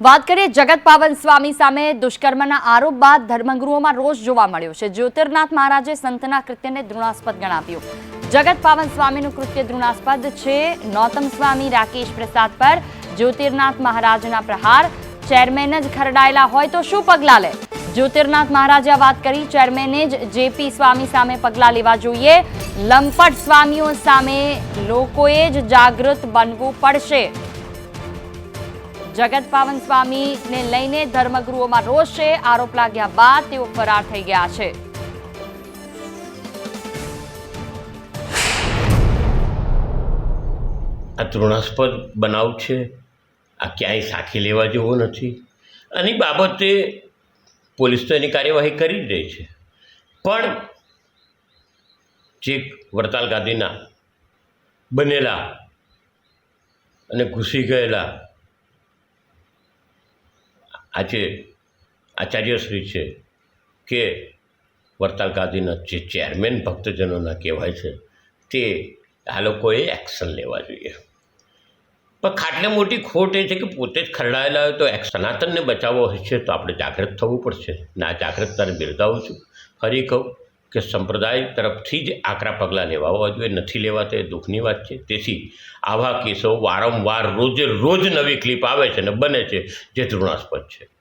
વાત કરીએ જગત પાવન સ્વામી સામે દુષ્કર્મના આરોપ બાદ ધર્મગૃહોમાં રોષ જોવા મળ્યો છે. જ્યોતિર્નાથ મહારાજે સંતના કૃત્યને દ્રુણાસ્પદ ગણાવ્યું. જગત પાવન સ્વામીનું કૃત્ય દ્રુણાસ્પદ છે. નૌતમ સ્વામી રાકેશ પ્રસાદ પર જ્યોતિર્નાથ મહારાજના પ્રહાર. ચેરમેન જ ખરડાયેલા હોય તો શું પગલાં લે? જ્યોતિર્નાથ મહારાજે વાત કરી. ચેરમેને જ જેપી સ્વામી સામે પગલાં લેવા જોઈએ. લંપટ સ્વામીઓ સામે લોકોએ જ જાગૃત બનવું પડશે. જગત પાવન સ્વામીને લઈને ધર્મગૃહોમાં રોષ છે, આરોપ લાગ્યા બાદ તેઓ ફરાર થઈ ગયા છે. આ તૃણાસ્પદ બનાવ છે. આ ક્યાંય સાખી લેવા જેવો નથી. આની બાબતે પોલીસ તો એની કાર્યવાહી કરી જ રહી છે. પણ જે વડતાલ ગાંધીના બનેલા અને ઘૂસી ગયેલા આજે આચાર્યશ્રી છે કે વડતાલ ગાંધીના જે ચેરમેન ભક્તજનોના કહેવાય છે, તે આ લોકોએ એક્શન લેવા જોઈએ. પણ ખાટલે મોટી ખોટ એ છે કે પોતે જ ખરડાયેલા હોય તો સનાતનને બચાવવો છે તો આપણે જાગૃત થવું પડશે. ના જાગૃતતાને બિરદાવું છું. ફરી કહું કે સંપ્રદાય તરફથી જ આકરા પગલાં લેવા જોઈએ, નથી લેવાતા, એ દુઃખની વાત છે. તેથી આવા કેસો વારંવાર રોજે રોજ નવી ક્લિપ આવે છે અને બને છે, જે ધૃણાસ્પદ છે.